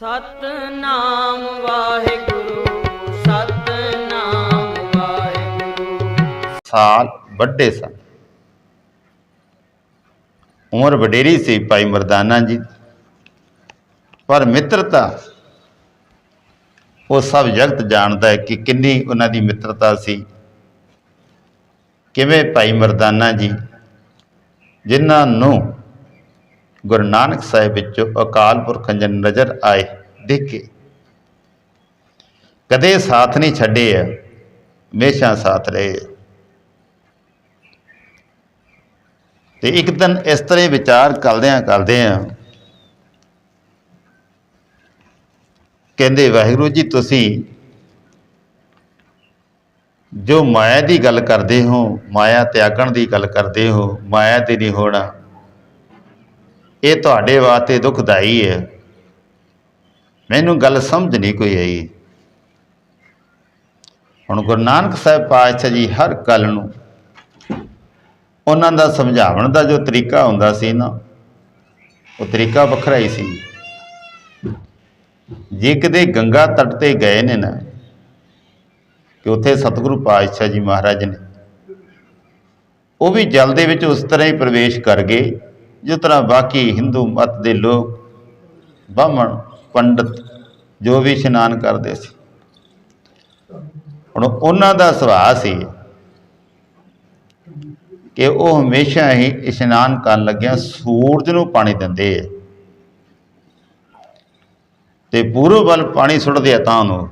ਸਤਨਾਮ ਵਾਹਿਗੁਰੂ ਸਤਨਾਮ ਵਾਹਿਗੁਰੂ। ਸਾਲ ਵੱਡੇ ਸਨ। ਉਮਰ ਵਡੇਰੀ ਸੀ ਭਾਈ ਮਰਦਾਨਾ ਜੀ। ਪਰ ਮਿੱਤਰਤਾ, ਉਹ ਸਭ ਜਗਤ ਜਾਣਦਾ ਹੈ ਕਿ ਕਿੰਨੀ ਉਹਨਾਂ ਦੀ ਮਿੱਤਰਤਾ ਸੀ। ਕਿਵੇਂ ਭਾਈ ਮਰਦਾਨਾ ਜੀ, ਜਿਨ੍ਹਾਂ ਨੂੰ ਗੁਰੂ ਨਾਨਕ ਸਾਹਿਬ ਵਿੱਚੋਂ ਅਕਾਲ ਪੁਰਖ ਨਜ਼ਰ ਆਏ, ਦੇਖੇ। ਕਦੇ ਸਾਥ ਨਹੀਂ ਛੱਡੇ ਆ ਹਮੇਸ਼ਾ ਸਾਥ ਰਹੇ। ਆ ਤੇ ਇੱਕ ਦਿਨ ਇਸ ਤਰ੍ਹਾਂ ਵਿਚਾਰ ਕਰਦਿਆਂ ਕਰਦਿਆਂ ਕਹਿੰਦੇ, ਵਾਹਿਗੁਰੂ ਜੀ, ਤੁਸੀਂ ਜੋ ਮਾਇਆ ਦੀ ਗੱਲ ਕਰਦੇ ਹੋ, ਮਾਇਆ ਤਿਆਗਣ ਦੀ ਗੱਲ ਕਰਦੇ ਹੋ, ਮਾਇਆ ਤੇ ਨਹੀਂ ਹੋਣਾ ਇਹ ਤੁਹਾਡੇ ਵਾਸਤੇ ਦੁਖਦਾਈ ਹੈ। ਮੈਨੂੰ ਗੱਲ ਸਮਝ ਨਹੀਂ ਕੋਈ ਆਈ। ਹੁਣ ਗੁਰੂ ਨਾਨਕ ਸਾਹਿਬ ਪਾਤਸ਼ਾਹ ਜੀ ਹਰ ਗੱਲ ਨੂੰ ਉਹਨਾਂ ਦਾ ਸਮਝਾਉਣ ਦਾ ਜੋ ਤਰੀਕਾ ਹੁੰਦਾ ਸੀ ਨਾ, ਉਹ ਤਰੀਕਾ ਵੱਖਰਾ ਹੀ ਸੀ। ਜੇ ਕਦੇ ਗੰਗਾ ਤੱਟ ਤੇ ਗਏ ਨੇ ਨਾ ਕਿ ਉੱਥੇ ਸਤਿਗੁਰੂ ਪਾਤਸ਼ਾਹ ਜੀ ਮਹਾਰਾਜ ਨੇ, ਉਹ ਵੀ ਜਲ ਦੇ ਵਿੱਚ ਉਸ ਤਰ੍ਹਾਂ ਹੀ ਪ੍ਰਵੇਸ਼ ਕਰ ਗਏ। ਜਿਸ ਤਰ੍ਹਾਂ ਬਾਕੀ ਹਿੰਦੂ ਮਤ ਦੇ ਲੋਕ ਬਾਹਮਣ, ਪੰਡਤ ਜੋ ਵੀ ਇਸ਼ਨਾਨ ਕਰਦੇ ਸੀ। ਹੁਣ ਉਹਨਾਂ ਦਾ ਸੁਭਾਅ ਸੀ ਕਿ ਉਹ ਹਮੇਸ਼ਾ ਹੀ ਇਸ਼ਨਾਨ ਕਰਨ ਲੱਗਿਆ ਸੂਰਜ ਨੂੰ ਪਾਣੀ ਦਿੰਦੇ ਆ। ਤੇ ਪੂਰਬ ਵੱਲ ਪਾਣੀ ਸੁੱਟਦੇ ਆ ਤਾਂ ਉਹਨੂੰ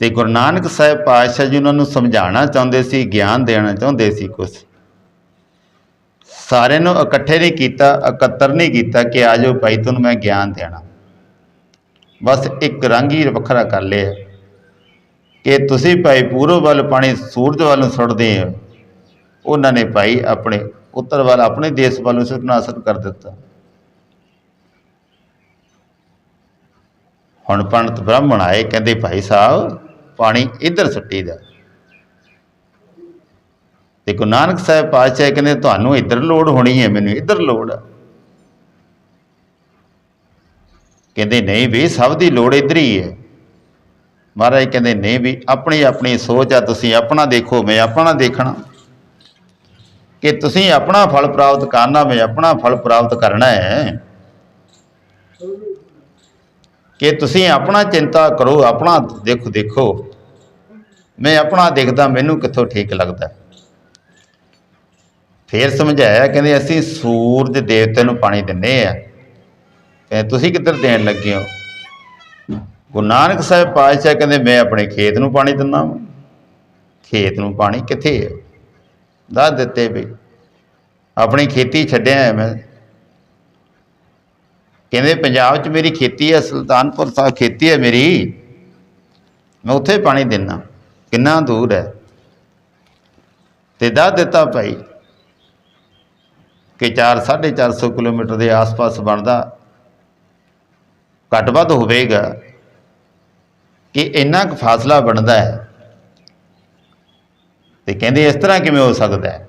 ਤੇ ਗੁਰੂ ਨਾਨਕ ਸਾਹਿਬ ਪਾਤਸ਼ਾਹ ਜੀ ਉਹਨਾਂ ਨੂੰ ਸਮਝਾਉਣਾ ਚਾਹੁੰਦੇ ਸੀ, ਗਿਆਨ ਦੇਣਾ ਚਾਹੁੰਦੇ ਸੀ ਕੁਝ ਸਾਰਿਆਂ ਨੂੰ ਇਕੱਠੇ ਨਹੀਂ ਕੀਤਾ, ਇਕੱਤਰ ਨਹੀਂ ਕੀਤਾ ਕਿ ਆ ਜਾਓ ਭਾਈ, ਤੁਹਾਨੂੰ ਮੈਂ ਗਿਆਨ ਦੇਣਾ। ਬਸ ਇੱਕ ਰੰਗ ਹੀ ਵੱਖਰਾ ਕਰ ਲਿਆ। ਕਿ ਤੁਸੀਂ ਭਾਈ ਪੂਰਬ ਵੱਲ ਪਾਣੀ, ਸੂਰਜ ਵੱਲ ਨੂੰ ਸੁੱਟਦੇ ਹੋ। ਉਹਨਾਂ ਨੇ ਭਾਈ ਆਪਣੇ ਉੱਤਰ ਵੱਲ, ਆਪਣੇ ਦੇਸ਼ ਵੱਲ ਨੂੰ ਸੁੱਟਣਾ ਸ਼ੁਰੂ ਕਰ ਦਿੱਤਾ। ਹੁਣ ਪੰਡਤ ਬ੍ਰਾਹਮਣ ਆਏ, ਕਹਿੰਦੇ ਭਾਈ ਸਾਹਿਬ, ਪਾਣੀ ਇੱਧਰ ਸੁੱਟੀ ਦਾ। ਤੇ ਗੁਰੂ ਨਾਨਕ ਸਾਹਿਬ ਪਾਤਸ਼ਾਹ ਕਹਿੰਦੇ, ਤੁਹਾਨੂੰ ਇੱਧਰ ਲੋੜ ਹੋਣੀ ਹੈ, ਮੈਨੂੰ ਇੱਧਰ ਲੋੜ ਆ। ਕਹਿੰਦੇ, ਨਹੀਂ ਵੀ, ਸਭ ਦੀ ਲੋੜ ਇੱਧਰ ਹੀ ਹੈ। ਮਹਾਰਾਜ ਕਹਿੰਦੇ, ਨਹੀਂ ਵੀ, ਆਪਣੀ ਆਪਣੀ ਸੋਚ ਆ, ਤੁਸੀਂ ਆਪਣਾ ਦੇਖੋ, ਮੈਂ ਆਪਣਾ ਦੇਖਣਾ। ਕਿ ਤੁਸੀਂ ਆਪਣਾ ਫਲ ਪ੍ਰਾਪਤ ਕਰਨਾ, ਮੈਂ ਆਪਣਾ ਫਲ ਪ੍ਰਾਪਤ ਕਰਨਾ ਹੈ। ਕਿ ਤੁਸੀਂ ਆਪਣਾ ਚਿੰਤਾ ਕਰੋ, ਆਪਣਾ ਦੇਖੋ ਦੇਖੋ। ਮੈਂ ਆਪਣਾ ਦੇਖਦਾ, ਮੈਨੂੰ ਕਿੱਥੋਂ ਠੀਕ ਲੱਗਦਾ ਫੇਰ ਸਮਝਾਇਆ, ਕਹਿੰਦੇ ਅਸੀਂ ਸੂਰਜ ਦੇਵਤੇ ਨੂੰ ਪਾਣੀ ਦਿੰਨੇ ਆ। ਕਹਿੰਦੇ, ਤੁਸੀਂ ਕਿੱਧਰ ਦੇਣ ਲੱਗੇ ਹੋ? ਗੁਰੂ ਨਾਨਕ ਸਾਹਿਬ ਪਾਤਸ਼ਾਹ ਕਹਿੰਦੇ, ਮੈਂ ਆਪਣੇ ਖੇਤ ਨੂੰ ਪਾਣੀ ਦਿੰਦਾ ਵਾਂ। ਖੇਤ ਨੂੰ ਪਾਣੀ ਕਿੱਥੇ ਹੈ ਦੱਸ ਦਿੱਤੇ ਵੀ, ਆਪਣੀ ਖੇਤੀ ਛੱਡਿਆ ਹੈ ਮੈਂ। ਕਹਿੰਦੇ, ਪੰਜਾਬ 'ਚ ਮੇਰੀ ਖੇਤੀ ਹੈ, ਸੁਲਤਾਨਪੁਰ ਸਾਹਿਬ ਖੇਤੀ ਹੈ ਮੇਰੀ। ਮੈਂ ਉੱਥੇ ਪਾਣੀ ਦਿੰਦਾ। ਕਿੰਨਾ ਦੂਰ ਹੈ? ਤੇ ਦੱਸ ਦਿੱਤਾ ਭਾਈ ਕਿ 4 450 ਕਿਲੋਮੀਟਰ ਦੇ ਆਸ-ਪਾਸ ਬਣਦਾ ਘੱਟ ਵੱਧ ਹੋਵੇਗਾ ਕਿ ਇੰਨਾ ਕੁ ਫਾਸਲਾ ਬਣਦਾ ਹੈ। ਤੇ ਕਹਿੰਦੇ ਇਸ ਤਰ੍ਹਾਂ ਕਿਵੇਂ ਹੋ ਸਕਦਾ ਹੈ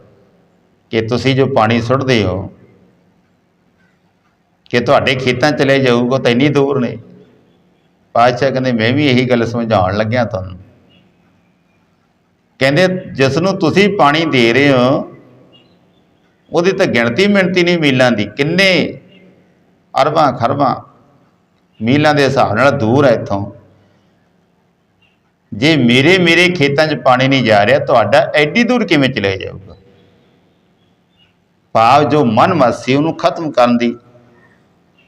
ਕਿ ਤੁਸੀਂ ਜੋ ਪਾਣੀ ਸੁੱਟਦੇ ਹੋ, ਕਿ ਤੁਹਾਡੇ ਖੇਤਾਂ ਚਲੇ ਜਾਊਗਾ ਤਾਂ ਇੰਨੀ ਦੂਰ ਨੇ। ਪਾਤਸ਼ਾਹ ਕਹਿੰਦੇ, ਮੈਂ ਵੀ ਇਹੀ ਗੱਲ ਸਮਝਾਉਣ ਲੱਗਿਆ ਤੁਹਾਨੂੰ। ਕਹਿੰਦੇ, ਜਿਸ ਨੂੰ ਤੁਸੀਂ ਪਾਣੀ ਦੇ ਰਹੇ ਹੋ ਉਹਦੀ ਤਾਂ ਗਿਣਤੀ ਮਿਣਤੀ ਨਹੀਂ ਮੀਲਾਂ ਦੀ, ਕਿੰਨੇ ਅਰਬਾਂ ਖਰਬਾਂ ਮੀਲਾਂ ਦੇ ਹਿਸਾਬ ਨਾਲ ਦੂਰ ਹੈ ਇੱਥੋਂ। ਜੇ ਮੇਰੇ ਮੇਰੇ ਖੇਤਾਂ 'ਚ ਪਾਣੀ ਨਹੀਂ ਜਾ ਰਿਹਾ, ਤੁਹਾਡਾ ਐਡੀ ਦੂਰ ਕਿਵੇਂ ਚਲੇ ਜਾਊਗਾ? ਭਾਵ ਜੋ ਮਨ ਮਸੀ ਉਹਨੂੰ ਖਤਮ ਕਰਨ ਦੀ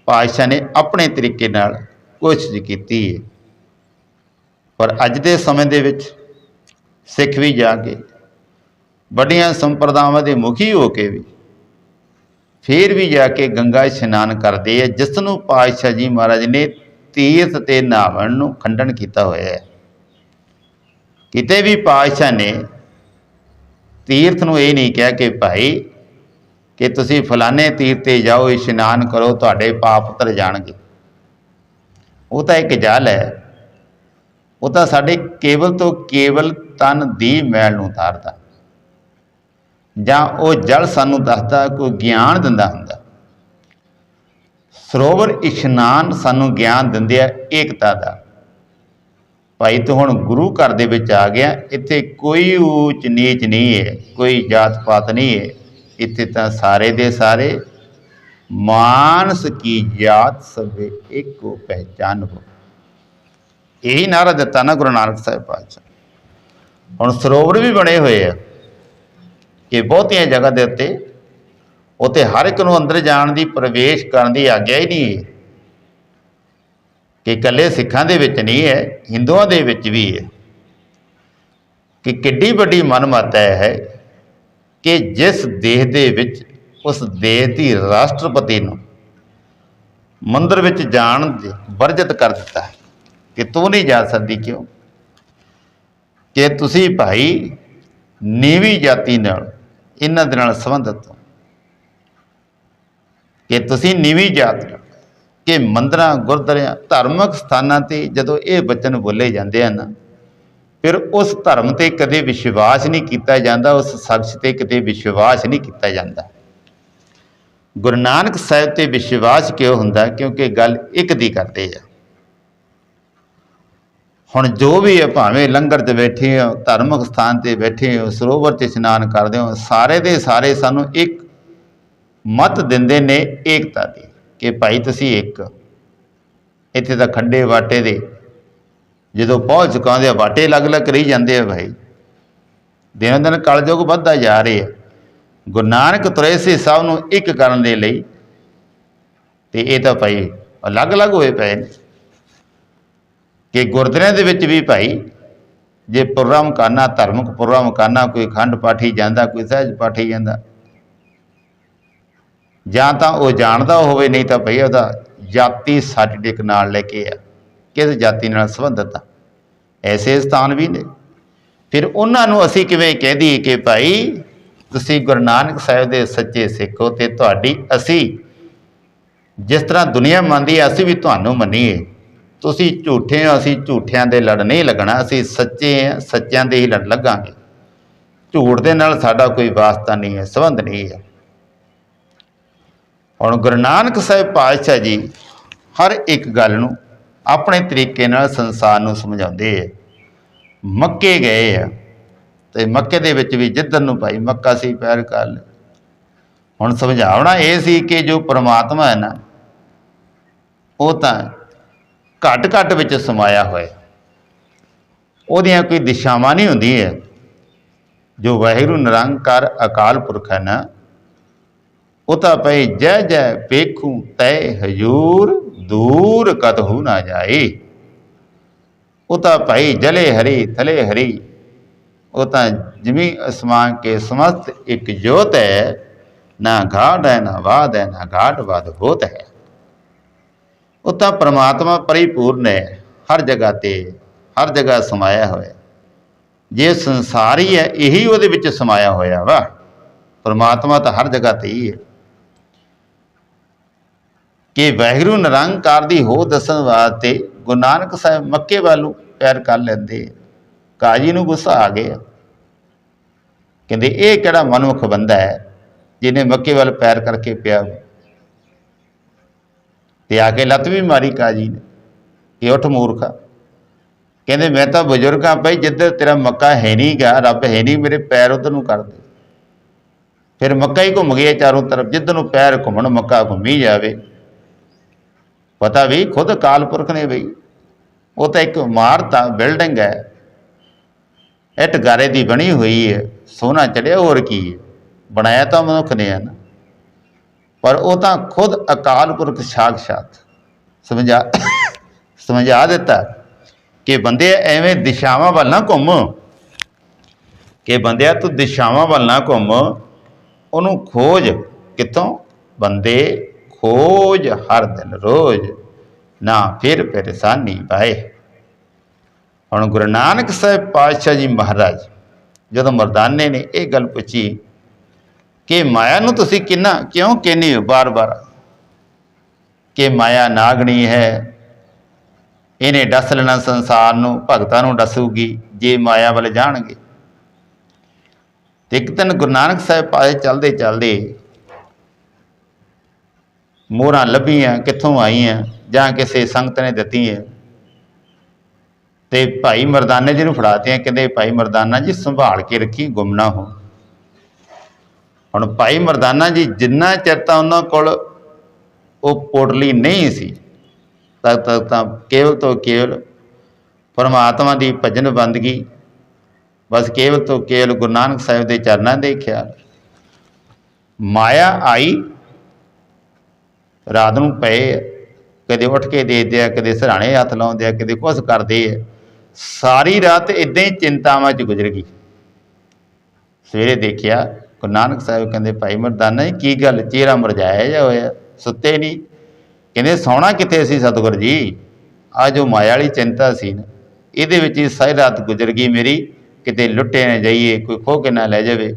ਪਾਤਸ਼ਾਹ ਨੇ ਆਪਣੇ ਤਰੀਕੇ ਨਾਲ ਕੋਸ਼ਿਸ਼ ਕੀਤੀ ਹੈ। ਪਰ ਅੱਜ ਦੇ ਸਮੇਂ ਦੇ ਵਿੱਚ ਸਿੱਖ ਵੀ ਜਾ ਕੇ ਵੱਡੀਆਂ ਸੰਪਰਦਾਵਾਂ ਦੇ ਮੁਖੀ ਹੋ ਕੇ ਵੀ ਫੇਰ ਵੀ ਜਾ ਕੇ ਗੰਗਾ ਇਸ਼ਨਾਨ ਕਰਦੇ ਆ ਜਿਸ ਨੂੰ ਪਾਤਸ਼ਾਹ ਜੀ ਮਹਾਰਾਜ ਨੇ ਤੀਰਥ ਤੇ ਨਾਵਣ ਨੂੰ ਖੰਡਨ ਕੀਤਾ ਹੋਇਆ ਹੈ। ਕਿਤੇ ਵੀ ਪਾਤਸ਼ਾਹ ਨੇ ਤੀਰਥ ਨੂੰ ਇਹ ਨਹੀਂ ਕਿਹਾ ਕਿ ਭਾਈ ਕਿ ਤੁਸੀਂ ਫਲਾਣੇ ਤੀਰਥ ਤੇ ਜਾਓ, ਇਸ਼ਨਾਨ ਕਰੋ, ਤੁਹਾਡੇ ਪਾਪ ਤਰ ਜਾਣਗੇ। ਉਹ ਤਾਂ ਇੱਕ ਜਲ ਹੈ। ਉਹ ਤਾਂ ਸਾਡੇ ਕੇਵਲ ਤੋਂ ਕੇਵਲ ਤਨ ਦੀ ਮੈਲ ਨੂੰ ਉਤਾਰਦਾ। ਜਾਂ ਉਹ ਜਲ ਸਾਨੂੰ ਦੱਸਦਾ, ਕੋਈ ਗਿਆਨ ਦਿੰਦਾ ਹੁੰਦਾ। ਸਰੋਵਰ ਇਸ਼ਨਾਨ ਸਾਨੂੰ ਗਿਆਨ ਦਿੰਦੇ ਆ, ਏਕਤਾ ਦਾ। ਭਾਈ ਤੂੰ ਹੁਣ ਗੁਰੂ ਘਰ ਦੇ ਵਿੱਚ ਆ ਗਿਆ, ਇੱਥੇ ਕੋਈ ਊਚ ਨੀਚ ਨਹੀਂ ਹੈ, ਕੋਈ ਜਾਤ ਪਾਤ ਨਹੀਂ ਹੈ। ਇੱਥੇ ਤਾਂ ਸਾਰੇ ਦੇ ਸਾਰੇ, ਮਾਨਸ ਕੀ ਜਾਤ ਸਭੇ ਇੱਕੋ ਪਹਿਚਾਨ ਹੋ। ਇਹੀ ਨਾਰਾ ਦਿੱਤਾ ਨਾ ਗੁਰੂ ਨਾਨਕ ਸਾਹਿਬ ਪਾਤਸ਼ਾਹ। ਹੁਣ ਸਰੋਵਰ ਵੀ ਬਣੇ ਹੋਏ ਆ। ਕਿ ਬਹੁਤੀਆਂ ਜਗ੍ਹਾ ਦੇ ਉੱਤੇ ਉੱਥੇ ਹਰ ਇੱਕ ਨੂੰ ਅੰਦਰ ਜਾਣ ਦੀ, ਪ੍ਰਵੇਸ਼ ਕਰਨ ਦੀ ਆਗਿਆ ਹੀ ਨਹੀਂ ਹੈ। ਕਿ ਇਕੱਲੇ ਸਿੱਖਾਂ ਦੇ ਵਿੱਚ ਨਹੀਂ ਹੈ, ਹਿੰਦੂਆਂ ਦੇ ਵਿੱਚ ਵੀ ਹੈ। ਕਿ ਕਿੱਡੀ ਵੱਡੀ ਮਨਮਤ ਹੈ ਕਿ ਜਿਸ ਦੇਸ਼ ਦੇ ਵਿੱਚ, ਉਸ ਦੇਸ਼ ਦੀ ਰਾਸ਼ਟਰਪਤੀ ਨੂੰ ਮੰਦਰ ਵਿੱਚ ਜਾਣ ਵਰਜਿਤ ਕਰ ਦਿੱਤਾ ਹੈ। ਕਿ ਤੂੰ ਨਹੀਂ ਜਾ ਸਕਦੀ ਕਿਉਂ? ਕਿ ਤੁਸੀਂ ਭਾਈ ਨੀਵੀਂ ਜਾਤੀ ਨਾਲ ਇਹਨਾਂ ਦੇ ਨਾਲ ਸੰਬੰਧਿਤ ਹੋ। ਕਿ ਤੁਸੀਂ ਨੀਵੀਂ ਜਾਤ ਕਿ ਮੰਦਰਾਂ, ਗੁਰਦੁਆਰਿਆਂ, ਧਾਰਮਿਕ ਸਥਾਨਾਂ ਤੇ ਜਦੋਂ ਇਹ ਬਚਨ ਬੋਲੇ ਜਾਂਦੇ ਹਨ, ਫਿਰ ਉਸ ਧਰਮ ਤੇ ਕਦੇ ਵਿਸ਼ਵਾਸ ਨਹੀਂ ਕੀਤਾ ਜਾਂਦਾ, ਉਸ ਸ਼ਖਸ ਤੇ ਕਦੇ ਵਿਸ਼ਵਾਸ ਨਹੀਂ ਕੀਤਾ ਜਾਂਦਾ। ਗੁਰੂ ਨਾਨਕ ਸਾਹਿਬ ਤੇ ਵਿਸ਼ਵਾਸ ਕਿਉਂ ਹੁੰਦਾ? ਕਿਉਂਕਿ ਗੱਲ ਇੱਕ ਦੀ ਕਰਦੇ ਆ। ਹੁਣ ਜੋ ਵੀ ਹੈ ਭਾਵੇਂ ਲੰਗਰ 'ਚ ਬੈਠੇ ਹੋ, ਧਾਰਮਿਕ ਸਥਾਨ ਤੇ ਬੈਠੇ ਹੋ, ਸਰੋਵਰ 'ਚ ਇਸ਼ਨਾਨ ਕਰਦੇ ਹੋ, ਸਾਰੇ ਦੇ ਸਾਰੇ ਸਾਨੂੰ ਇੱਕ ਮਤ ਦਿੰਦੇ ਨੇ ਏਕਤਾ ਦੀ ਕਿ ਭਾਈ ਤੁਸੀਂ ਇੱਕ। ਇੱਥੇ ਤਾਂ ਖੰਡੇ ਵਾਟੇ ਦੇ, ਜਦੋਂ ਪਹੁੰਚ ਚੁਕਾਉਂਦੇ ਆ, ਵਾਟੇ ਅਲੱਗ-ਅਲੱਗ ਕਰੀ ਜਾਂਦੇ ਆ ਭਾਈ। ਦਿਨੋਂ ਦਿਨ ਕਲਯੁਗ ਵੱਧਦਾ ਜਾ ਰਿਹਾ। ਗੁਰੂ ਨਾਨਕ ਤੁਰੇ ਸੀ ਸਭ ਨੂੰ ਇੱਕ ਕਰਨ ਦੇ ਲਈ, ਤੇ ਇਹ ਤਾਂ ਭਾਈ ਅਲੱਗ-ਅਲੱਗ ਹੋਏ ਪਏ ਨੇ। ਕਿ ਗੁਰਦੁਆਰਿਆਂ ਦੇ ਵਿੱਚ ਵੀ ਭਾਈ, ਜੇ ਪ੍ਰੋਗਰਾਮ ਕਰਨਾ ਧਾਰਮਿਕ ਪ੍ਰੋਗਰਾਮ ਕਰਨਾ ਕੋਈ ਖੰਡ ਪਾਠੀ ਜਾਂਦਾ, ਕੋਈ ਸਹਿਜ ਪਾਠੀ ਜਾਂਦਾ, ਜਾਂ ਤਾਂ ਉਹ ਜਾਣਦਾ ਹੋਵੇ, ਨਹੀਂ ਤਾਂ ਭਈ ਉਹਦਾ ਜਾਤੀ ਸਰਟੀਫਿਕੇਟ ਨਾਲ ਲੈ ਕੇ ਆ, ਕਿਸ ਜਾਤੀ ਨਾਲ ਸੰਬੰਧਿਤ ਆ? ਐਸੇ ਸਥਾਨ ਵੀ ਨੇ। ਫਿਰ ਉਹਨਾਂ ਨੂੰ ਅਸੀਂ ਕਿਵੇਂ ਕਹਿ ਦਈਏ ਕਿ ਭਾਈ, ਤੁਸੀਂ ਗੁਰੂ ਨਾਨਕ ਸਾਹਿਬ ਦੇ ਸੱਚੇ ਸਿੱਖ ਹੋ ਤੇ ਤੁਹਾਡੀ ਅਸੀਂ, ਜਿਸ ਤਰ੍ਹਾਂ ਦੁਨੀਆ ਮੰਨਦੀ ਹੈ ਅਸੀਂ ਵੀ ਤੁਹਾਨੂੰ ਮੰਨੀਏ। ਤੁਸੀਂ ਝੂਠੇ ਹੋ, ਅਸੀਂ ਝੂਠਿਆਂ ਦੇ ਲੜ ਨਹੀਂ ਲੱਗਣਾ, ਅਸੀਂ ਸੱਚੇ ਹਾਂ, ਸੱਚਿਆਂ ਦੇ ਹੀ ਲੜ ਲੱਗਾਂਗੇ। ਝੂਠ ਦੇ ਨਾਲ ਸਾਡਾ ਕੋਈ ਵਾਸਤਾ ਨਹੀਂ ਹੈ, ਸੰਬੰਧ ਨਹੀਂ ਹੈ। ਹੁਣ ਗੁਰੂ ਨਾਨਕ ਸਾਹਿਬ ਪਾਤਸ਼ਾਹ ਜੀ ਹਰ ਇੱਕ ਗੱਲ ਨੂੰ ਆਪਣੇ ਤਰੀਕੇ ਨਾਲ ਸੰਸਾਰ ਨੂੰ ਸਮਝਾਉਂਦੇ ਆ। ਮੱਕੇ ਗਏ ਆ ਤੇ ਮੱਕੇ ਦੇ ਵਿੱਚ ਵੀ ਜਿੱਧਰ ਨੂੰ ਭਾਈ ਮੱਕਾ ਸੀ ਪੈਰ ਕਰ ਲੈ। ਹੁਣ ਸਮਝਾਉਣਾ ਇਹ ਸੀ ਕਿ ਜੋ ਪ੍ਰਮਾਤਮਾ ਹੈ ਨਾ, ਉਹ ਤਾਂ ਘੱਟ ਘੱਟ ਵਿੱਚ ਸਮਾਇਆ ਹੋਇਆ। ਉਹਦੀਆਂ ਕੋਈ ਦਿਸ਼ਾਵਾਂ ਨਹੀਂ ਹੁੰਦੀ ਹੈ ਜੋ ਵਾਹਿਗੁਰੂ ਨਿਰੰਕਾਰ ਅਕਾਲ ਪੁਰਖ ਹੈ ਨਾ, ਉਹ ਤਾਂ ਪਈ ਜੈ ਜੈ ਵੇਖੂ, ਤੈ ਹਜੂਰ ਦੂਰ ਕਤਹੂ ਨਾ ਜਾਏ। ਉਹ ਤਾਂ ਭਾਈ ਜਲੇ ਹਰੀ, ਥਲੇ ਹਰੀ, ਉਹ ਤਾਂ ਜਿਵੇਂ ਅਸਮਾਨ ਕੇ ਸਮਸਤ ਇੱਕ ਜੋਤ ਹੈ, ਨਾ ਘਾਟ ਹੈ, ਨਾ ਬਾਦ ਹੈ, ਨਾ ਘਾਟ ਬਾਦ ਹੋਤ ਹੈ। ਉਹ ਤਾਂ ਪ੍ਰਮਾਤਮਾ ਪਰਿਪੂਰਨ ਹੈ, ਹਰ ਜਗ੍ਹਾ ਤੇ, ਹਰ ਜਗ੍ਹਾ ਸਮਾਇਆ ਹੋਇਆ ਜੇ ਸੰਸਾਰ ਹੀ ਹੈ, ਇਹੀ ਉਹਦੇ ਵਿੱਚ ਸਮਾਇਆ ਹੋਇਆ ਵਾ। ਪ੍ਰਮਾਤਮਾ ਤਾਂ ਹਰ ਜਗ੍ਹਾ ਤੇ ਹੀ ਹੈ। ਕਿ ਵਾਹਿਗੁਰੂ ਨਿਰੰਕਾਰ ਦੀ ਹੋ ਦੱਸਣ ਵਾਸਤੇ ਗੁਰੂ ਨਾਨਕ ਸਾਹਿਬ ਮੱਕੇ ਵੱਲੋਂ ਪੈਰ ਕਰ ਲੈਂਦੇ ਕਾਜੀ ਨੂੰ ਗੁੱਸਾ ਆ ਗਿਆ। ਕਹਿੰਦੇ, ਇਹ ਕਿਹੜਾ ਮਨੁੱਖ ਬੰਦਾ ਹੈ, ਜਿਹਨੇ ਮੱਕੇ ਵੱਲ ਪੈਰ ਕਰਕੇ ਪਿਆ ਤੇ ਆ ਕੇ ਲੱਤ ਵੀ ਮਾਰੀ ਕਾਜੀ ਨੇ, ਕਿ ਉੱਠ ਮੂਰਖਾ। ਕਹਿੰਦੇ, ਮੈਂ ਤਾਂ ਬਜ਼ੁਰਗ ਬਜ਼ੁਰਗਾਂ ਭਾਈ, ਜਿੱਧਰ ਤੇਰਾ ਮੱਕਾ ਹੈ ਨਹੀਂ ਗਾ, ਰੱਬ ਹੈ ਨਹੀਂ, ਮੇਰੇ ਪੈਰ ਉਧਰ ਨੂੰ ਕਰ ਦੇ। ਫਿਰ ਮੱਕਾ ਹੀ ਘੁੰਮ ਗਿਆ ਚਾਰੋਂ ਤਰਫ, ਜਿੱਧਰ ਨੂੰ ਪੈਰ ਘੁੰਮਣ, ਮੱਕਾ ਘੁੰਮੀ ਜਾਵੇ। ਪਤਾ ਵੀ ਖੁਦ ਅਕਾਲ ਪੁਰਖ ਨੇ ਬਈ। ਉਹ ਤਾਂ ਇੱਕ ਇਮਾਰਤ ਆ ਬਿਲਡਿੰਗ ਹੈ। ਇੱਟ ਗਾਰੇ ਦੀ ਬਣੀ ਹੋਈ ਹੈ, ਸੋਨਾ ਚੜਿਆ ਹੋਰ ਕੀ ਹੈ। ਬਣਾਇਆ ਤਾਂ ਮਨੁੱਖ ਨੇ ਆ ਨਾ। ਪਰ ਉਹ ਤਾਂ ਖੁਦ ਅਕਾਲ ਪੁਰਖ ਸਾਖਸ਼ਾਤ। ਸਮਝਾ ਸਮਝਾ ਦਿੱਤਾ ਕਿ ਬੰਦੇ ਐਵੇਂ ਦਿਸ਼ਾਵਾਂ ਵੱਲ ਨਾ ਘੁੰਮ। ਕਿ ਬੰਦਿਆ ਤੂੰ ਦਿਸ਼ਾਵਾਂ ਵੱਲ ਨਾ ਘੁੰਮ, ਉਹਨੂੰ ਖੋਜ ਕਿੱਥੋਂ? ਬੰਦੇ ਖੋਜ ਹਰ ਦਿਨ ਰੋਜ਼, ਨਾ ਫਿਰ ਪਰੇਸ਼ਾਨੀ ਪਾਏ। ਹੁਣ ਗੁਰੂ ਨਾਨਕ ਸਾਹਿਬ ਪਾਤਸ਼ਾਹ ਜੀ ਮਹਾਰਾਜ ਜਦੋਂ ਮਰਦਾਨੇ ਨੇ ਇਹ ਗੱਲ ਪੁੱਛੀ ਕਿ ਮਾਇਆ ਨੂੰ ਤੁਸੀਂ ਕਿੰਨਾ, ਕਿਉਂ ਕਹਿੰਦੇ ਹੋ ਬਾਰ-ਬਾਰ? ਕਿ ਮਾਇਆ ਨਾਗਣੀ ਹੈ, ਇਹਨੇ ਡਸ ਲੈਣਾ ਸੰਸਾਰ ਨੂੰ, ਭਗਤਾਂ ਨੂੰ ਡਸੂਗੀ, ਜੇ ਮਾਇਆ ਵੱਲ ਜਾਣਗੇ। ਤੇ ਇੱਕ ਦਿਨ ਗੁਰੂ ਨਾਨਕ ਸਾਹਿਬ ਪਾਸੇ ਚੱਲਦੇ ਚੱਲਦੇ ਮੋਹਰਾਂ ਲੱਭੀਆਂ, ਕਿੱਥੋਂ ਆਈਆਂ, ਜਾਂ ਕਿਸੇ ਸੰਗਤ ਨੇ ਦਿੱਤੀਆਂ। ਤੇ ਭਾਈ ਮਰਦਾਨੇ ਜੀ ਨੂੰ ਫੜਾਤੀਆਂ ਕਹਿੰਦੇ ਭਾਈ ਮਰਦਾਨਾ ਜੀ, ਸੰਭਾਲ ਕੇ ਰੱਖੀ, ਗੁੰਮ ਨਾ ਹੋ। ਹੁਣ ਭਾਈ ਮਰਦਾਨਾ ਜੀ ਜਿੰਨਾ ਚਿਰ ਤਾਂ ਉਹਨਾਂ ਕੋਲ ਉਹ ਪੋਟਲੀ ਨਹੀਂ ਸੀ ਤਦ ਤੱਕ ਤਾਂ ਕੇਵਲ ਤੋਂ ਕੇਵਲ ਪਰਮਾਤਮਾ ਦੀ ਭਜਨ ਬੰਦਗੀ ਬਸ ਕੇਵਲ ਤੋਂ ਕੇਵਲ ਗੁਰੂ ਨਾਨਕ ਸਾਹਿਬ ਦੇ ਚਰਨਾਂ ਦੇ ਖਿਆਲ। ਮਾਇਆ ਆਈ, ਰਾਤ ਨੂੰ ਪਏ ਕਦੇ ਉੱਠ ਕੇ ਦੇਖਦੇ ਆ, ਕਦੇ ਸਰਾਣੇ ਹੱਥ ਲਾਉਂਦੇ ਆ, ਕਦੇ ਕੁਛ ਕਰਦੇ ਆ। ਸਾਰੀ ਰਾਤ ਇਦਾਂ ਹੀ ਚਿੰਤਾਵਾਂ 'ਚ ਗੁਜ਼ਰ ਗਈ। ਸਵੇਰੇ ਦੇਖਿਆ ਗੁਰੂ ਨਾਨਕ ਸਾਹਿਬ ਕਹਿੰਦੇ, ਭਾਈ ਮਰਦਾਨਾ ਜੀ, ਕੀ ਗੱਲ? ਚਿਹਰਾ ਮਰਜਾਇਆ ਜਾ ਹੋਇਆ। ਸੁੱਤੇ ਨਹੀਂ ਕਹਿੰਦੇ, ਸੌਣਾ ਕਿੱਥੇ ਸੀ ਸਤਿਗੁਰ ਜੀ? ਆ ਜੋ ਮਾਇਆ ਵਾਲੀ ਚਿੰਤਾ ਸੀ ਨਾ। ਇਹਦੇ ਵਿੱਚ ਹੀ ਸਾਰੀ ਰਾਤ ਗੁਜ਼ਰ ਗਈ ਮੇਰੀ। ਕਿਤੇ ਲੁੱਟੇ ਨਾ ਜਾਈਏ, ਕੋਈ ਖੋ ਕੇ ਨਾ ਲੈ ਜਾਵੇ।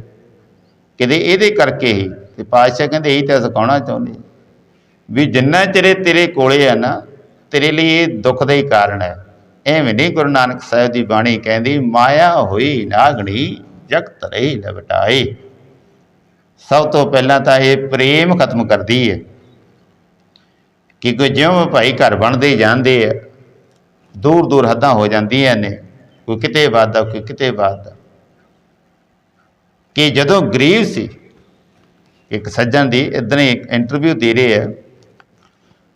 ਕਿਤੇ ਇਹਦੇ ਕਰਕੇ ਹੀ। ਤੇ ਪਾਤਸ਼ਾਹ ਕਹਿੰਦੇ, ਇਹੀ ਤਾਂ ਸਿਖਾਉਣਾ ਚਾਹੁੰਦੇ ਵੀ ਜਿੰਨਾ ਚਿਰ ਤੇਰੇ ਕੋਲੇ ਆ ਨਾ, ਤੇਰੇ ਲਈ ਇਹ ਦੁੱਖ ਦਾ ਹੀ ਕਾਰਨ ਹੈ। ਐਵੇਂ ਨਹੀਂ ਗੁਰੂ ਨਾਨਕ ਸਾਹਿਬ ਦੀ ਬਾਣੀ ਕਹਿੰਦੀ, ਮਾਇਆ ਹੋਈ ਨਾਗਣੀ, ਜਗਤ ਰਹੀ ਲਵਟਾਏ ਸਭ ਤੋਂ ਪਹਿਲਾਂ ਤਾਂ ਇਹ ਪ੍ਰੇਮ ਖਤਮ ਕਰਦੀ ਹੈ ਕਿ ਕੋਈ ਜਿਉਂ ਭਾਈ ਘਰ ਬਣਦੇ ਜਾਂਦੇ ਆ। ਦੂਰ ਦੂਰ ਹੱਦਾਂ ਹੋ ਜਾਂਦੀਆਂ ਨੇ। ਕੋਈ ਕਿਤੇ ਵਾਦਾ ਕੋਈ ਕਿਤੇ ਵਾਦਾ ਕਿ ਜਦੋਂ ਗਰੀਬ ਸੀ, ਇੱਕ ਸੱਜਣ ਦੀ ਇਦਾਂ ਹੀ ਇੰਟਰਵਿਊ ਦੇ ਰਹੇ ਆ।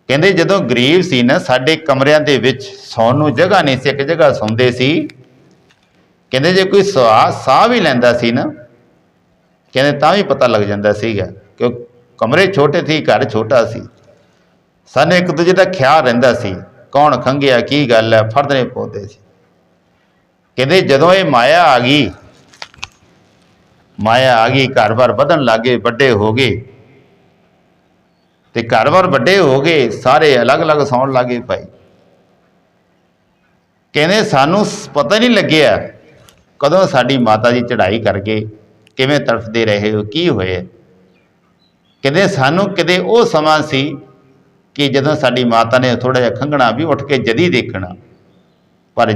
ਕਹਿੰਦੇ ਜਦੋਂ ਗਰੀਬ ਸੀ ਨਾ, ਸਾਡੇ ਕਮਰਿਆਂ ਦੇ ਵਿੱਚ ਸੌਣ ਨੂੰ ਜਗ੍ਹਾ ਨਹੀਂ ਸੀ, ਇੱਕ ਜਗ੍ਹਾ ਸੌਂਦੇ ਸੀ। ਕਹਿੰਦੇ ਜੇ ਕੋਈ ਸਾਹ ਸਾਹ ਵੀ ਲੈਂਦਾ ਸੀ ਨਾ ਕਹਿੰਦੇ ਤਾਂ ਵੀ ਪਤਾ ਲੱਗ ਜਾਂਦਾ ਸੀਗਾ ਕਿ ਕਮਰੇ ਛੋਟੇ ਸੀ, ਘਰ ਛੋਟਾ ਸੀ। ਸਾਨੂੰ ਇੱਕ ਦੂਜੇ ਦਾ ਖਿਆਲ ਰਹਿੰਦਾ ਸੀ, ਕੌਣ ਖੰਗਿਆ ਕੀ ਗੱਲ ਹੈ ਫੜਦੇ ਪੌਦੇ ਸੀ। ਕਹਿੰਦੇ ਜਦੋਂ ਇਹ ਮਾਇਆ ਆ ਗਈ, ਮਾਇਆ ਆ ਗਈ ਘਰ-ਬਾਰ ਵਧਣ ਲੱਗੇ ਵੱਡੇ ਹੋ ਗਏ। ਤੇ ਘਰ-ਬਾਰ ਵੱਡੇ ਹੋ ਗਏ, ਸਾਰੇ ਅਲੱਗ-ਅਲੱਗ ਸੌਣ ਲੱਗੇ ਭਾਈ। ਕਹਿੰਦੇ ਸਾਨੂੰ ਸ- ਪਤਾ ਨਹੀਂ ਲੱਗਿਆ ਕਦੋਂ ਸਾਡੀ ਮਾਤਾ ਜੀ ਚੜ੍ਹਾਈ ਕਰ ਗਏ ਕਿਵੇਂ ਤੜਫਦੇ ਰਹੇ ਹੋ ਕੀ ਹੋਇਆ ਕਹਿੰਦੇ ਸਾਨੂੰ ਕਿਤੇ ਉਹ ਸਮਾਂ ਸੀ ਕਿ ਜਦੋਂ ਸਾਡੀ ਮਾਤਾ ਨੇ ਥੋੜਾ ਜਿਹਾ ਖੰਗਣਾ ਵੀ ਉੱਠ ਕੇ ਜਦੀ ਦੇਖਣਾ। ਪਰ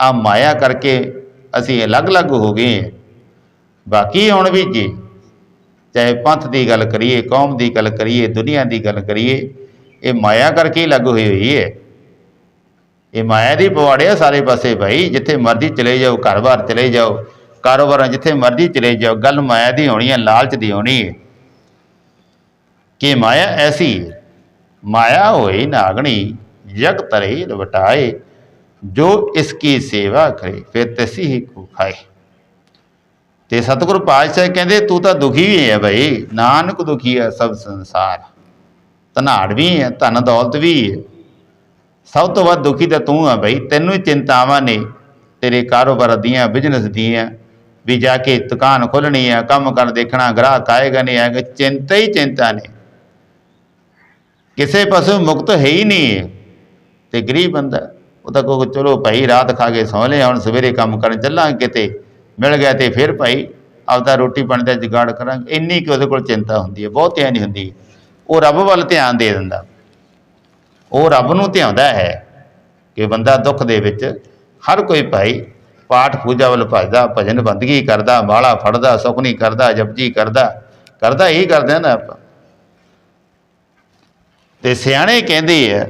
ਆ ਮਾਇਆ ਕਰਕੇ ਅਸੀਂ ਅਲੱਗ-ਅਲੱਗ ਹੋ ਗਏ ਹਾਂ। ਬਾਕੀ ਹੁਣ ਵੀ ਜੀ, ਚਾਹੇ ਪੰਥ ਦੀ ਗੱਲ ਕਰੀਏ, ਕੌਮ ਦੀ ਗੱਲ ਕਰੀਏ, ਦੁਨੀਆ ਦੀ ਗੱਲ ਕਰੀਏ, ਇਹ ਮਾਇਆ ਕਰਕੇ ਹੀ ਲੱਗ ਹੋਈ ਹੋਈ ਹੈ। ਇਹ ਮਾਇਆ ਦੀ ਪਵਾੜਿਆ ਸਾਰੇ ਪਾਸੇ ਭਾਈ, ਜਿੱਥੇ ਮਰਜ਼ੀ ਚਲੇ ਜਾਓ, ਘਰ-ਬਾਰ ਚਲੇ ਜਾਓ ਕਾਰੋਬਾਰਾਂ ਜਿੱਥੇ ਮਰਜ਼ੀ ਚਲੇ ਜਾਓ, ਗੱਲ ਮਾਇਆ ਦੀ ਹੋਣੀ ਹੈ ਲਾਲਚ ਦੀ ਹੋਣੀ ਹੈ ਕਿ ਮਾਇਆ ਐਸੀ ਮਾਇਆ ਹੋਈ ਨਾਗਣੀ, ਜਗ ਤਰੇ ਲਵਟਾਏ ਜੋ ਇਸ ਕੀ ਸੇਵਾ ਕਰੇ, ਫਿਰ ਤਸੀ ਹੀ ਕੋ ਖਾਏ। ਤੇ ਸਤਿਗੁਰ ਪਾਤਸ਼ਾਹ ਕਹਿੰਦੇ, ਤੂੰ ਤਾਂ ਦੁਖੀ ਹੀ ਹੈ ਭਈ ਨਾਨਕ ਦੁਖੀ ਹੈ ਸਭ ਸੰਸਾਰ। ਧਨਾੜ ਵੀ ਹੈ ਧਨ ਦੌਲਤ ਵੀ ਹੈ ਸਭ ਤੋਂ ਵੱਧ ਦੁਖੀ ਤਾਂ ਤੂੰ ਆ ਭਈ ਤੈਨੂੰ ਚਿੰਤਾਵਾਂ ਨੇ, ਤੇਰੇ ਕਾਰੋਬਾਰ ਦੀਆਂ ਬਿਜ਼ਨਸ ਦੀਆਂ ਵੀ ਜਾ ਕੇ ਦੁਕਾਨ ਖੋਲਣੀ ਹੈ ਕੰਮ ਕਰ ਦੇਖਣਾ, ਗ੍ਰਾਹਕ ਆਏਗਾ ਨਹੀਂ, ਆਏਗਾ, ਚਿੰਤਾ ਹੀ ਚਿੰਤਾ ਨੇ। ਕਿਸੇ ਪਾਸੋਂ ਮੁਕਤ ਹੈ ਹੀ ਨਹੀਂ ਤੇ ਗਰੀਬ ਬੰਦਾ, ਉਹ ਤਾਂ ਕਹੋ ਚਲੋ ਭਾਈ, ਰਾਤ ਖਾ ਕੇ ਸੌਂ ਲਿਆ, ਹੁਣ ਸਵੇਰੇ ਕੰਮ ਕਰਨ ਚੱਲਾਂਗੇ ਕਿਤੇ। ਮਿਲ ਗਿਆ ਤੇ ਫਿਰ ਭਾਈ, ਆਪਦਾ ਰੋਟੀ ਪਾਣੀ ਦਾ ਜੁਗਾੜ ਕਰਾਂਗੇ। ਇੰਨੀ ਕਿ ਉਹਦੇ ਕੋਲ ਚਿੰਤਾ ਹੁੰਦੀ ਹੈ, ਬਹੁਤ ਧਿਆਨ ਨਹੀਂ ਹੁੰਦੀ। ਉਹ ਰੱਬ ਵੱਲ ਧਿਆਨ ਦੇ ਦਿੰਦਾ। ਉਹ ਰੱਬ ਨੂੰ ਧਿਆਉਂਦਾ ਹੈ ਕਿ ਬੰਦਾ ਦੁੱਖ ਦੇ ਵਿੱਚ, ਹਰ ਕੋਈ ਭਾਈ ਪਾਠ ਪੂਜਾ ਵੱਲ ਭਜਦਾ, ਭਜਨ ਬੰਦਗੀ ਕਰਦਾ ਬਾਲਾ ਫੜਦਾ, ਸੁਖਨੀ ਕਰਦਾ, ਜਪਜੀ ਕਰਦਾ ਕਰਦਾ ਇਹੀ ਕਰਦੇ ਆ ਨਾ ਆਪਾਂ। ਤੇ ਸਿਆਣੇ ਕਹਿੰਦੇ ਆ,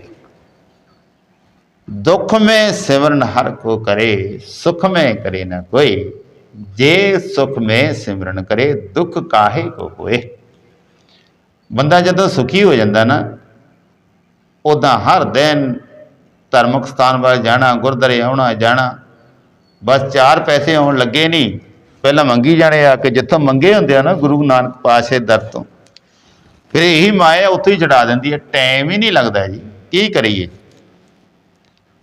ਦੁੱਖ ਮੈਂ ਸਿਮਰਨ ਹਰ ਕੋ ਕਰੇ, ਸੁਖ ਮੈਂ ਕਰੇ ਨਾ ਕੋਈ, ਜੇ ਸੁਖ ਮੇ ਸਿਮਰਨ ਕਰੇ, ਦੁੱਖ ਕਾਹੇ ਕੋ ਹੋਏ। ਬੰਦਾ ਜਦੋਂ ਸੁਖੀ ਹੋ ਜਾਂਦਾ ਨਾ ਉਦਾਂ ਹਰ ਦਿਨ ਧਰਮਕ ਸਥਾਨ ਵੱਲ ਜਾਣਾ, ਗੁਰਦੁਆਰੇ ਆਉਣਾ, ਜਾਣਾ ਬਸ ਚਾਰ ਪੈਸੇ ਆਉਣ ਲੱਗੇ ਨਹੀਂ ਪਹਿਲਾਂ ਮੰਗੀ ਜਾਣੇ ਆ ਕਿ ਜਿੱਥੋਂ ਮੰਗੇ ਹੁੰਦੇ ਆ ਨਾ ਗੁਰੂ ਨਾਨਕ ਪਾਸ਼ੇ ਦਰ ਤੋਂ। ਫਿਰ ਇਹੀ ਮਾਇਆ ਉੱਥੇ ਹੀ ਚੜਾ ਦਿੰਦੀ ਹੈ ਟਾਈਮ ਹੀ ਨਹੀਂ ਲੱਗਦਾ ਜੀ। ਕੀ ਕਰੀਏ?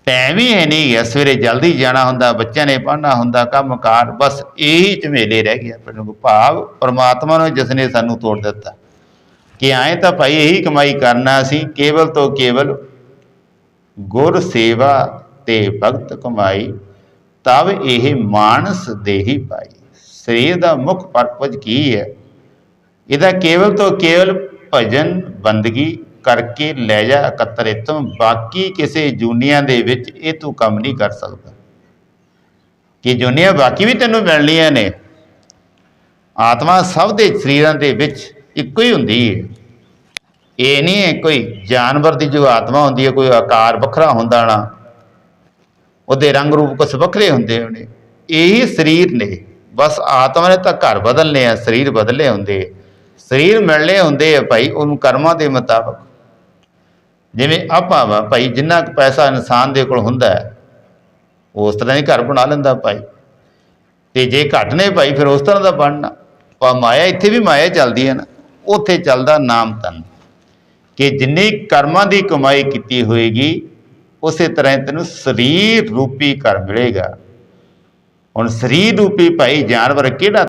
ਟਾਈਮ ਹੀ ਹੈ ਨਹੀਂ ਗਿਆ ਸਵੇਰੇ ਜਲਦੀ ਜਾਣਾ ਹੁੰਦਾ, ਬੱਚਿਆਂ ਨੇ ਪੜ੍ਹਨਾ ਹੁੰਦਾ ਕੰਮ ਕਾਰ ਬਸ ਇਹੀ ਝਮੇਲੇ ਰਹਿ ਗਿਆ ਪਰ ਭਾਵ ਪਰਮਾਤਮਾ ਨੂੰ ਜਿਸ ਨੇ ਸਾਨੂੰ ਤੋੜ ਦਿੱਤਾ। ਕਿ ਆਏ ਤਾਂ ਭਾਈ ਇਹੀ ਕਮਾਈ ਕਰਨਾ ਅਸੀਂ ਕੇਵਲ ਤੋਂ ਕੇਵਲ ਗੁਰ ਸੇਵਾ ਤੇ ਭਗਤ ਕਮਾਈ ਤਬ ਇਹ ਮਾਨਸ ਦੇਹੀ ਪਾਈ। ਸਰੀਰ ਦਾ ਮੁੱਖ ਪਰਪਸ ਕੀ ਹੈ? ਇਹਦਾ ਕੇਵਲ ਤੋਂ ਕੇਵਲ ਭਜਨ, ਬੰਦਗੀ ਕਰਕੇ ਲੈ ਜਾ ਇਕੱਤਰੇ ਤੋਂ, ਬਾਕੀ ਕਿਸੇ ਜੂਨੀਆਂ ਦੇ ਵਿੱਚ ਇਹ ਤੂੰ ਕੰਮ ਨਹੀਂ ਕਰ ਸਕਦਾ। ਕਿ ਜੂਨੀਆਂ ਬਾਕੀ ਵੀ ਤੈਨੂੰ ਮਿਲਣੀਆਂ ਨੇ? ਆਤਮਾ ਸਭ ਦੇ ਸਰੀਰਾਂ ਦੇ ਵਿੱਚ ਇੱਕੋ ਹੀ ਹੁੰਦੀ ਹੈ। ਇਹ ਨਹੀਂ ਹੈ ਕੋਈ ਜਾਨਵਰ ਦੀ ਜੋ ਆਤਮਾ ਹੁੰਦੀ ਹੈ, ਕੋਈ ਆਕਾਰ ਵੱਖਰਾ ਹੁੰਦਾ ਨਾ। ਉਹਦੇ ਰੰਗ ਰੂਪ ਕੁਛ ਵੱਖਰੇ ਹੁੰਦੇ ਹੋਣੇ। ਇਹੀ ਸਰੀਰ ਨੇ। ਬਸ ਆਤਮਾ ਨੇ ਤਾਂ ਘਰ ਬਦਲਨੇ ਆ, ਸਰੀਰ ਬਦਲੇ ਹੁੰਦੇ। ਸਰੀਰ ਮਿਲਣੇ ਹੁੰਦੇ ਆ ਭਾਈ ਉਹਨੂੰ ਕਰਮਾਂ ਦੇ ਮੁਤਾਬਕ। ਜਿਵੇਂ ਆਪਾਂ ਵਾ ਭਾਈ ਜਿੰਨਾ ਕੁ ਪੈਸਾ ਇਨਸਾਨ ਦੇ ਕੋਲ ਹੁੰਦਾ ਹੈ, ਉਸ ਤਰ੍ਹਾਂ ਹੀ ਘਰ ਬਣਾ ਲੈਂਦਾ ਭਾਈ। ਤੇ ਜੇ ਘੱਟ ਨੇ ਭਾਈ, ਫਿਰ ਉਸ ਤਰ੍ਹਾਂ ਦਾ ਬਣਨਾ। ਪਾ ਮਾਇਆ, ਇੱਥੇ ਵੀ ਮਾਇਆ ਚੱਲਦੀ ਹੈ ਨਾ। ਉੱਥੇ ਚੱਲਦਾ ਨਾਮ ਤਨ ਕਿ ਜਿੰਨੀ ਕਰਮਾਂ ਦੀ ਕਮਾਈ ਕੀਤੀ ਹੋਏਗੀ ਉਸੇ ਤਰ੍ਹਾਂ ਤੈਨੂੰ ਸਰੀਰ ਰੂਪੀ ਘਰ ਮਿਲੇਗਾ। ਹੁਣ ਸਰੀਰ ਰੂਪੀ ਭਾਈ ਜਾਨਵਰ ਕਿਹੜਾ